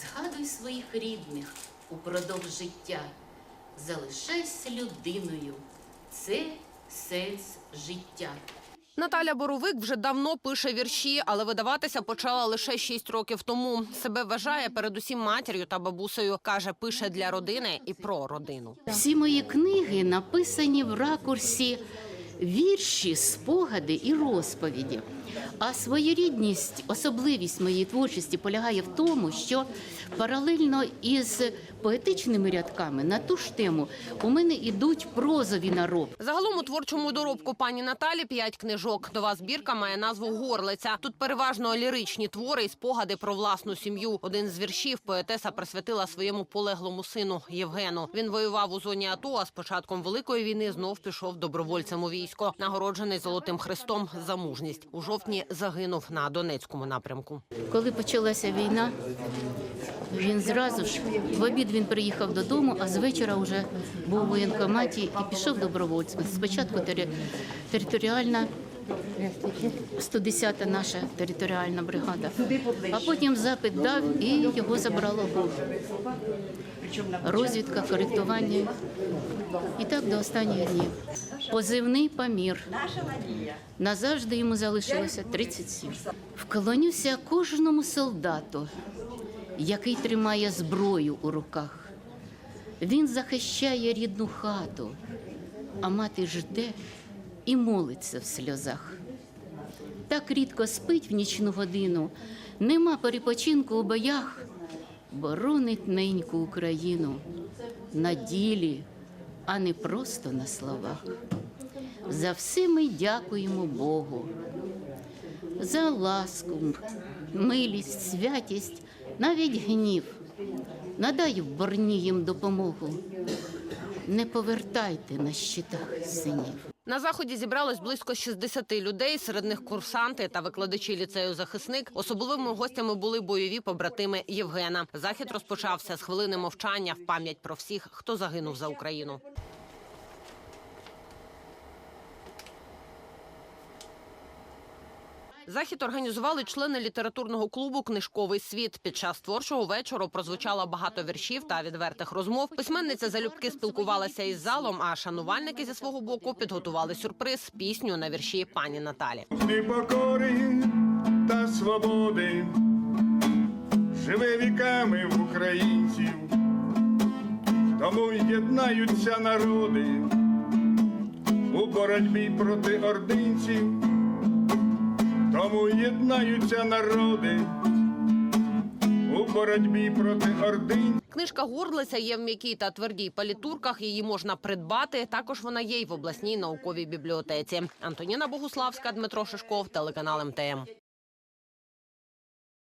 Згадуй своїх рідних упродовж життя. Залишайся людиною. Це сенс життя. Наталя Боровик вже давно пише вірші, але видаватися почала лише 6 років тому. Себе вважає передусім матір'ю та бабусею. каже, пише для родини і про родину. Всі мої книги написані в ракурсі вірші, спогади і розповіді. А своєрідність, особливість моєї творчості полягає в тому, що паралельно із поетичними рядками на ту ж тему у мене ідуть прозові наробки. Загалом у творчому доробку пані Наталі п'ять книжок. Нова збірка має назву Горлиця. Тут переважно ліричні твори і спогади про власну сім'ю. Один з віршів поетеса присвятила своєму полеглому сину Євгену. Він воював у зоні АТО, а з початком великої війни знов пішов добровольцем у військо. Нагороджений золотим хрестом за мужність. У жовтні загинув на Донецькому напрямку. Коли почалася війна, він зразу ж в обід він приїхав додому, а з вечора вже був у воєнкоматі і пішов добровольцем. Спочатку територіальна 110-та наша територіальна бригада, а потім запит дав і його забрало ГУР. Розвідка, коректування. І так до останніх днів. Позивний Памір. Назавжди йому залишилося 37. Вклонюся кожному солдату, який тримає зброю у руках. Він захищає рідну хату, а мати жде і молиться в сльозах. Так рідко спить в нічну годину, нема перепочинку у боях, боронить неньку Україну на ділі, а не просто на словах. За все ми дякуємо Богу, за ласку, милість, святість, навіть гнів. Надай в борні їм допомогу. Не повертайте на щитах синів. На заході зібралось близько 60 людей. Серед них курсанти та викладачі ліцею захисник. Особливими гостями були бойові побратими Євгена. Захід розпочався з хвилини мовчання в пам'ять про всіх, хто загинув за Україну. Захід організували члени літературного клубу Книжковий світ. Під час творчого вечору прозвучало багато віршів та відвертих розмов. Письменниця залюбки спілкувалася із залом, а шанувальники зі свого боку підготували сюрприз пісню на вірші пані Наталі. непокори та свободи живе віками в українців, тому єднаються народи у боротьбі проти ординців, тому єднаються народи у боротьбі проти ординь. Книжка Горлиця є в м'якій та твердій палітурках. Її можна придбати. Також вона є й в обласній науковій бібліотеці. Антоніна Богуславська, Дмитро Шишков, телеканал МТМ.